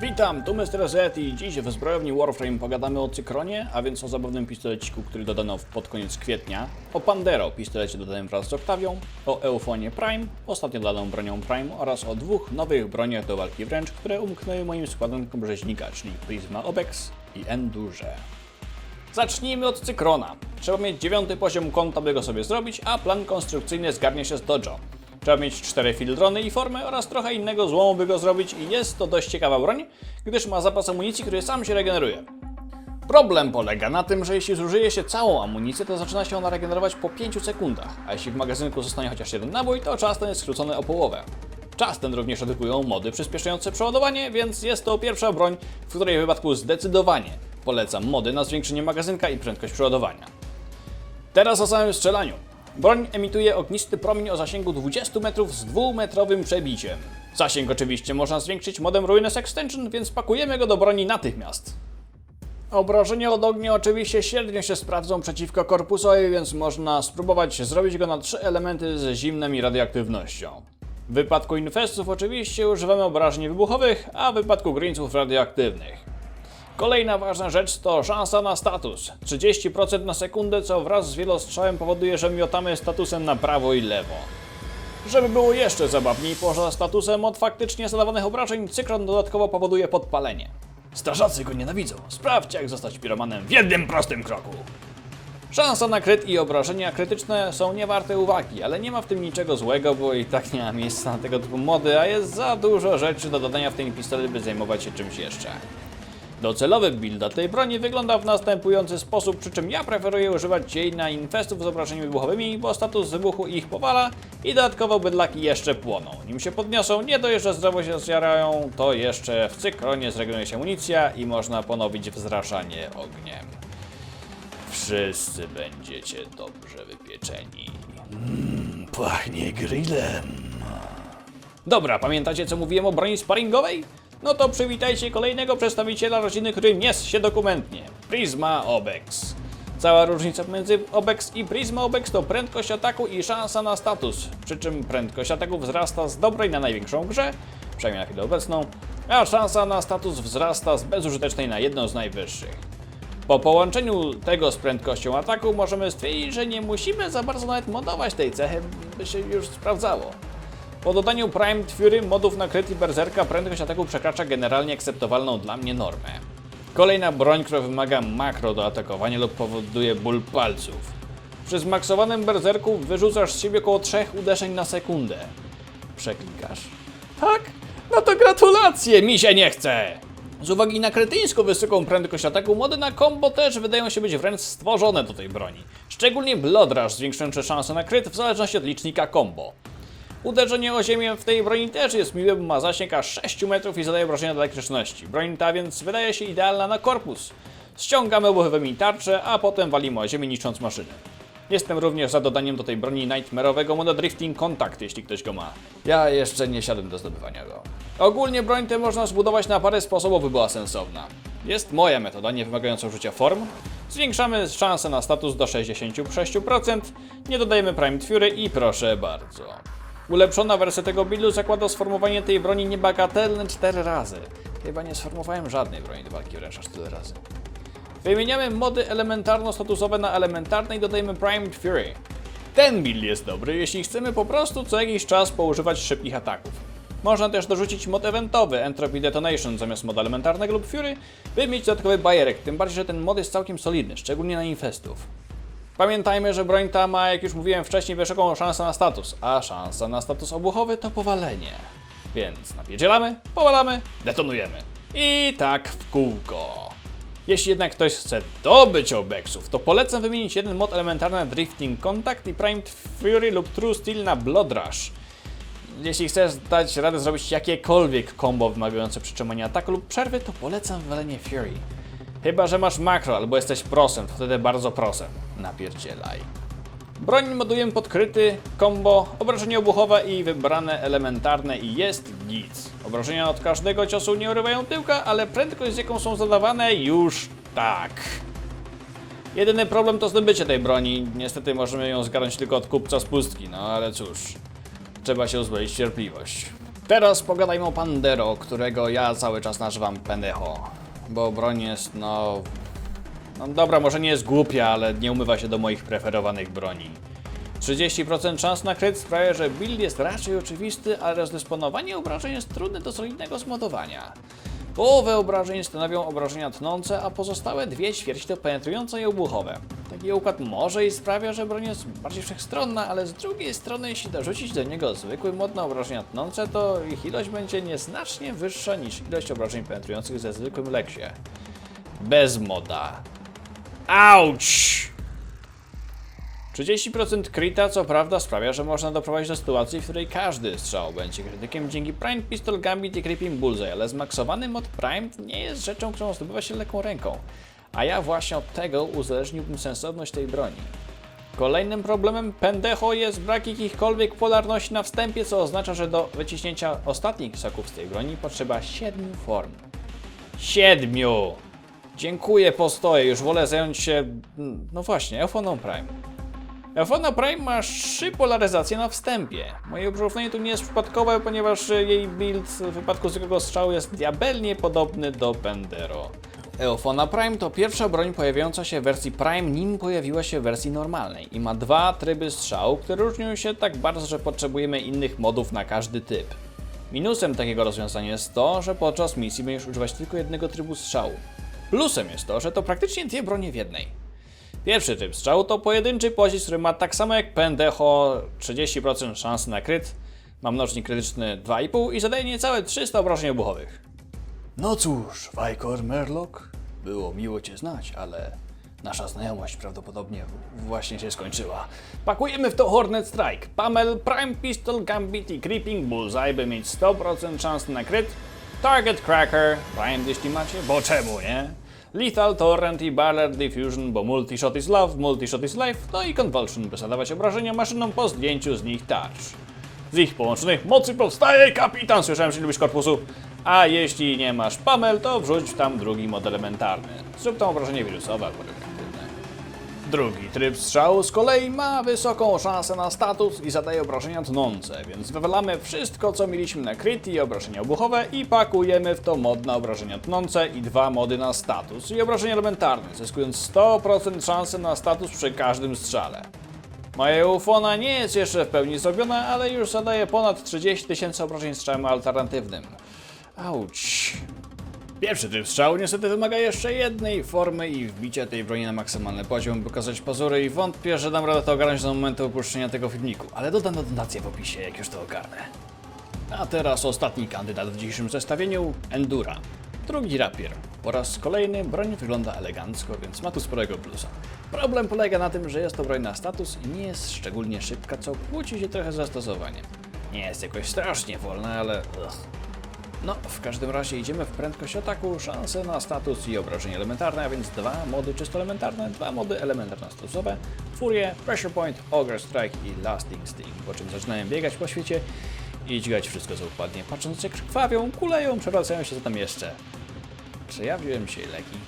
Witam, tu Mr. Z i dziś w zbrojowni Warframe pogadamy o Cykronie, a więc o zabawnym pistoleciku, który dodano pod koniec kwietnia, o Pandero, pistolecie dodanym wraz z Octavią, o Eufonie Prime, ostatnio dodaną bronią Prime oraz o dwóch nowych broniach do walki wręcz, które umknęły moim składankom rzeźnika, czyli Prisma Obex i Endurze. Zacznijmy od Cykrona. Trzeba mieć dziewiąty poziom konta, by go sobie zrobić, a plan konstrukcyjny zgarnie się z Dojo. Trzeba mieć cztery filtrony i formę oraz trochę innego złomu, by go zrobić i jest to dość ciekawa broń, gdyż ma zapas amunicji, który sam się regeneruje. Problem polega na tym, że jeśli zużyje się całą amunicję, to zaczyna się ona regenerować po 5 sekundach, a jeśli w magazynku zostanie chociaż jeden nabój, to czas ten jest skrócony o połowę. Czas ten również redukują mody przyspieszające przeładowanie, więc jest to pierwsza broń, w której wypadku zdecydowanie polecam mody na zwiększenie magazynka i prędkość przeładowania. Teraz o samym strzelaniu. Broń emituje ognisty promień o zasięgu 20 metrów z dwumetrowym przebiciem. Zasięg oczywiście można zwiększyć modem Ruinous Extension, więc pakujemy go do broni natychmiast. Obrażenia od ognia oczywiście średnio się sprawdzą przeciwko korpusowi, więc można spróbować zrobić go na trzy elementy z zimnem i radioaktywnością. W wypadku infestów oczywiście używamy obrażeń wybuchowych, a w wypadku grinców radioaktywnych. Kolejna ważna rzecz to szansa na status. 30% na sekundę, co wraz z wielostrzałem powoduje, że miotamy statusem na prawo i lewo. Żeby było jeszcze zabawniej, poza statusem od faktycznie zadawanych obrażeń, cykron dodatkowo powoduje podpalenie. Strażacy go nienawidzą. Sprawdźcie, jak zostać piromanem w jednym prostym kroku. Szansa na kryt i obrażenia krytyczne są niewarte uwagi, ale nie ma w tym niczego złego, bo i tak nie ma miejsca na tego typu mody, a jest za dużo rzeczy do dodania w ten pistolet, by zajmować się czymś jeszcze. Docelowy build dla tej broni wygląda w następujący sposób, przy czym ja preferuję używać jej na infestów z obrażeniami wybuchowymi, bo status wybuchu ich powala i dodatkowo bydlaki jeszcze płoną. Nim się podniosą, nie dość, że zdrowo się zjarają, to jeszcze w cykronie zregeneruje się amunicja i można ponowić wzraszanie ogniem. Wszyscy będziecie dobrze wypieczeni. Mmm, pachnie grillem. Dobra, pamiętacie co mówiłem o broni sparingowej? No to przywitajcie kolejnego przedstawiciela rodziny, którym jest się dokumentnie. Prisma Obex. Cała różnica między Obex i Prisma Obex to prędkość ataku i szansa na status. Przy czym prędkość ataku wzrasta z dobrej na największą grze, przynajmniej na chwilę obecną, a szansa na status wzrasta z bezużytecznej na jedną z najwyższych. Po połączeniu tego z prędkością ataku możemy stwierdzić, że nie musimy za bardzo nawet modować tej cechy, by się już sprawdzało. Po dodaniu Prime Fury modów na kryt i berserka prędkość ataku przekracza generalnie akceptowalną dla mnie normę. Kolejna broń, która wymaga makro do atakowania lub powoduje ból palców. Przy zmaksowanym berserku wyrzucasz z siebie około 3 uderzeń na sekundę. Przeklikasz. Tak? No to gratulacje, mi się nie chce! Z uwagi na kretyńsko wysoką prędkość ataku, mody na combo też wydają się być wręcz stworzone do tej broni. Szczególnie Blood Rush zwiększający szanse na kryt w zależności od licznika combo. Uderzenie o ziemię w tej broni też jest miłe, bo ma zasięg aż 6 metrów i zadaje obrażenia do elektryczności. Broń ta więc wydaje się idealna na korpus. Ściągamy obuchowymi tarcze, a potem walimy o ziemię niszcząc maszyny. Jestem również za dodaniem do tej broni Nightmare'owego moda Drifting Contact, jeśli ktoś go ma. Ja jeszcze nie siadłem do zdobywania go. Ogólnie broń tę można zbudować na parę sposobów, by była sensowna. Jest moja metoda, nie wymagająca użycia form. Zwiększamy szansę na status do 66%, nie dodajemy Prime Fury i proszę bardzo. Ulepszona wersja tego buildu zakłada sformowanie tej broni niebagatelne 4 razy. Chyba nie sformowałem żadnej broni do walki wręcz aż tyle razy. Wymieniamy mody elementarno-statusowe na elementarne i dodajemy Prime Fury. Ten build jest dobry, jeśli chcemy po prostu co jakiś czas poużywać szybkich ataków. Można też dorzucić mod eventowy Entropy Detonation zamiast modu elementarnego lub Fury, by mieć dodatkowy bajerek, tym bardziej, że ten mod jest całkiem solidny, szczególnie na infestów. Pamiętajmy, że broń ta ma, jak już mówiłem wcześniej, wysoką szansę na status, a szansa na status obuchowy to powalenie. Więc napierdzielamy, powalamy, detonujemy. I tak w kółko. Jeśli jednak ktoś chce dobyć obeksów, to polecam wymienić jeden mod elementarny na Drifting Contact i Primed Fury lub True Steel na Blood Rush. Jeśli chcesz dać radę zrobić jakiekolwiek combo wymagające przytrzymania ataku lub przerwy, to polecam wywalenie Fury. Chyba, że masz makro albo jesteś prosem, to wtedy bardzo prosem. Napierdzielaj. Broń modujemy pod kryty, combo, obrażenia obuchowe i wybrane elementarne i jest nic. Obrażenia od każdego ciosu nie urywają tyłka, ale prędkość z jaką są zadawane już tak. Jedyny problem to zdobycie tej broni. Niestety możemy ją zgarnąć tylko od kupca z pustki, no ale cóż. Trzeba się uzbroić cierpliwość. Teraz pogadajmy o Pandero, którego ja cały czas nazywam Pendejo. Bo broń jest, no... No dobra, może nie jest głupia, ale nie umywa się do moich preferowanych broni. 30% szans na kryt sprawia, że build jest raczej oczywisty, ale rozdysponowanie obrażeń jest trudne do solidnego zmodowania. Połowę obrażeń stanowią obrażenia tnące, a pozostałe dwie ćwierć to penetrujące i obuchowe. Taki układ może i sprawia, że broń jest bardziej wszechstronna, ale z drugiej strony, jeśli dorzucić do niego zwykły mod na obrażenia tnące, to ich ilość będzie nieznacznie wyższa niż ilość obrażeń penetrujących ze zwykłym leksie. Bez moda. Auć! 30% krita co prawda sprawia, że można doprowadzić do sytuacji, w której każdy strzał będzie krytykiem dzięki Prime Pistol Gambit i Creeping Bullseye, ale zmaksowany mod Prime nie jest rzeczą, którą zdobywa się lekką ręką. A ja właśnie od tego uzależniłbym sensowność tej broni. Kolejnym problemem Pendejo jest brak jakichkolwiek polarności na wstępie, co oznacza, że do wyciśnięcia ostatnich soków z tej broni potrzeba 7 form. Siedmiu! Dziękuję, postoję, już wolę zająć się, mm, no właśnie, Eufoną Prime. Eufona Prime ma trzy polaryzacje na wstępie. Moje porównanie tu nie jest przypadkowe, ponieważ jej build w wypadku zwykłego strzału jest diabelnie podobny do Pendero. Eufona Prime to pierwsza broń pojawiająca się w wersji Prime, nim pojawiła się w wersji normalnej i ma dwa tryby strzału, które różnią się tak bardzo, że potrzebujemy innych modów na każdy typ. Minusem takiego rozwiązania jest to, że podczas misji będziesz używać tylko jednego trybu strzału. Plusem jest to, że to praktycznie dwie bronie w jednej. Pierwszy typ strzału to pojedynczy pocisk, który ma tak samo jak Pendejo 30% szans na kryt, ma mnożnik krytyczny 2,5 i zadaje niecałe 300 obrażeń obuchowych. No cóż, Wajkor Merlock, było miło Cię znać, ale nasza znajomość prawdopodobnie właśnie się skończyła. Pakujemy w to Hornet Strike, Pamel, Prime Pistol, Gambit i Creeping Bullseye, by mieć 100% szans na kryt, Target Cracker, Prime jeśli macie, bo czemu nie? Lethal Torrent i Barrier Diffusion, bo Multishot is Love, Multishot is Life, no i Convulsion, by zadawać obrażenia maszynom po zdjęciu z nich tarcz. Z ich połączonych mocy powstaje kapitan, słyszałem, że lubisz korpusu. A jeśli nie masz Pamel, to wrzuć tam drugi mod elementarny. Zrób tam obrażenie wirusowe albo. Drugi tryb strzału z kolei ma wysoką szansę na status i zadaje obrażenia tnące, więc wywalamy wszystko co mieliśmy na crit i obrażenia obuchowe i pakujemy w to mod na obrażenia tnące i dwa mody na status i obrażenia elementarne, zyskując 100% szansy na status przy każdym strzale. Moja ufona nie jest jeszcze w pełni zrobiona, ale już zadaje ponad 30 tysięcy obrażeń strzałem alternatywnym. Auć. Pierwszy tryb strzału niestety wymaga jeszcze jednej formy i wbicia tej broni na maksymalny poziom, by pokazać pozory i wątpię, że dam radę to ogarnąć do momentu opuszczenia tego filmiku, ale dodam dotację w opisie, jak już to ogarnę. A teraz ostatni kandydat w dzisiejszym zestawieniu, Endura. Drugi rapier. Po raz kolejny broń wygląda elegancko, więc ma tu sporego plusa. Problem polega na tym, że jest to broń na status i nie jest szczególnie szybka, co kłóci się trochę z zastosowaniem. Nie jest jakoś strasznie wolna, ale... Ugh. No, w każdym razie idziemy w prędkość ataku, szanse na status i obrażenia elementarne, a więc dwa mody czysto elementarne, dwa mody elementarne statusowe, Furię, Pressure Point, Ogre Strike i Lasting Sting, po czym zaczynają biegać po świecie i dźgać wszystko co upadnie, patrząc jak krwawią, kuleją, przewracają się tam jeszcze. Czy ja wziąłem się leki?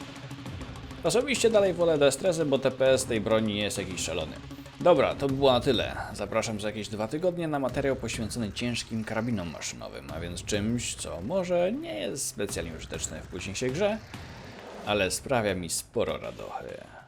Osobiście dalej wolę destresy, bo TPS tej broni jest jakiś szalony. Dobra, to by było na tyle. Zapraszam za jakieś dwa tygodnie na materiał poświęcony ciężkim karabinom maszynowym, a więc czymś, co może nie jest specjalnie użyteczne w późniejszej grze, ale sprawia mi sporo radochy.